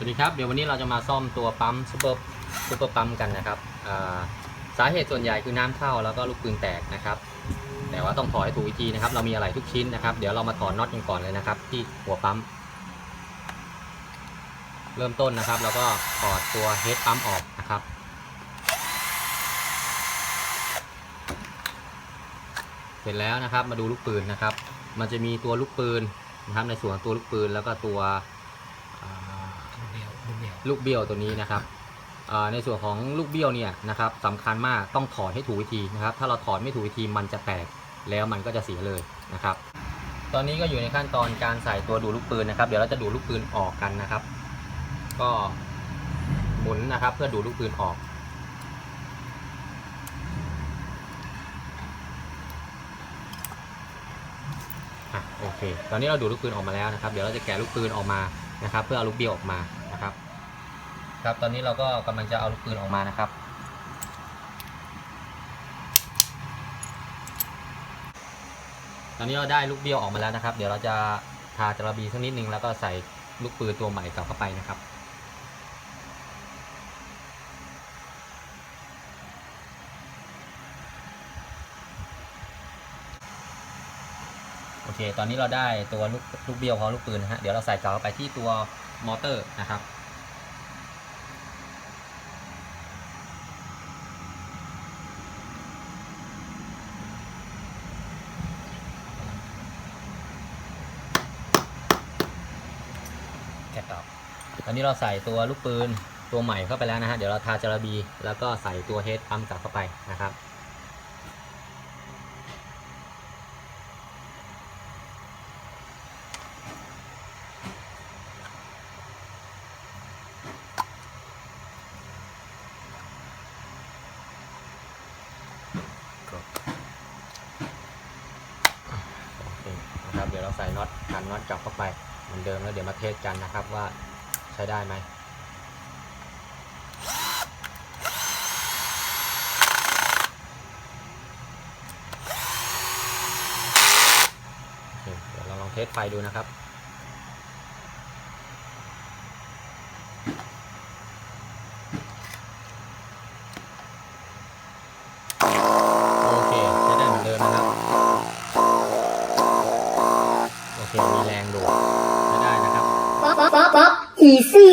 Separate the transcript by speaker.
Speaker 1: สวัสดีครับ เดี๋ยววันนี้เราจะมาซ่อมตัวปั๊มซูเปอร์ซูเปอร์ปั๊มกันนะครับาสาเหตุส่วนใหญ่คือน้ำเข้าแล้วก็ลูกปืนแตกนะครับ แต่ว่าต้องถอดให้ถูกวิธีนะครับ เรามีอะไรทุกชิ้นนะครับ เดี๋ยวเรามาถอดน็อตกันก่อนเลยนะครับ ที่หัวปั๊ม เริ่มต้นนะครับเราก็ถอดตัวเฮดปั๊มออกนะครับ เสร็จแล้วนะครับมาดูลูกปืนนะครับ มันจะมีตัวลูกปืนนะครับในส่วนตัวลูกปืนแล้วก็ตัว
Speaker 2: ลูกเบี้
Speaker 1: ยวตัวนี้นะครับในส่วนของลูกเบี้ยวเนี่ยนะครับสำคัญมากต้องถอดให้ถูกวิธีนะครับ ถ้าเราถอดไม่ถูกวิธีมันจะแตกแล้วมันก็จะเสียเลยนะครับ ตอนนี้ก็อยู่ในขั้นตอนการใส่ตัวดูดลูกปืนนะครับ เดี๋ยวเราจะดูดลูกปืนออกกันนะครับ ก็หมุนนะครับ เพื่อดูดลูกปืนออกอโอเค ตอนนี้เราดูดลูกปืนออกมาแล้วนะครับ เดี๋ยวเราจะแกะลูกปืนออกมานะครับ เพื่อเอาลูกเบี้ยวออกมา ครับ ตอนนี้เราก็กำลังจะเอาลูกปืนออกมานะครับ ตอนนี้เราได้ลูกเบี้ยวออกมาแล้วนะครับ เดี๋ยวเราจะทาจระบีสักนิดนึงแล้วก็ใส่ลูกปืนตัวใหม่กลับเข้าไปนะครับโอเค ตอนนี้เราได้ตัวลูกลูกเบี้ยวพร้อมลูกปืนนะฮะ เดี๋ยวเราใส่กลับเข้าไปที่ตัวมอเตอร์นะครับ แกะออกต อนนี้เราใส่ตัวลูกปืนตัวใหม่เข้าไปแล้วนะฮะ เดี๋ยวเราทาจาระบีแล้วก็ใส่ตัวเฮดปั๊มกลับเข้าไปนะครับ โอเคนะครับ เดี๋ยวเราใส่น็อตกันน็อตกลับเข้าไปเหมือนเดิมแล้วเดี๋ยวมาเทสกันนะครับว่า ช้ได้ไหมเดี๋ยวเราลองเทสไฟดูนะครับโอเคใช้ได้เหมือนเดิมนะครับโอเคมีแรงดูใช้ได้นะครับ
Speaker 3: คมี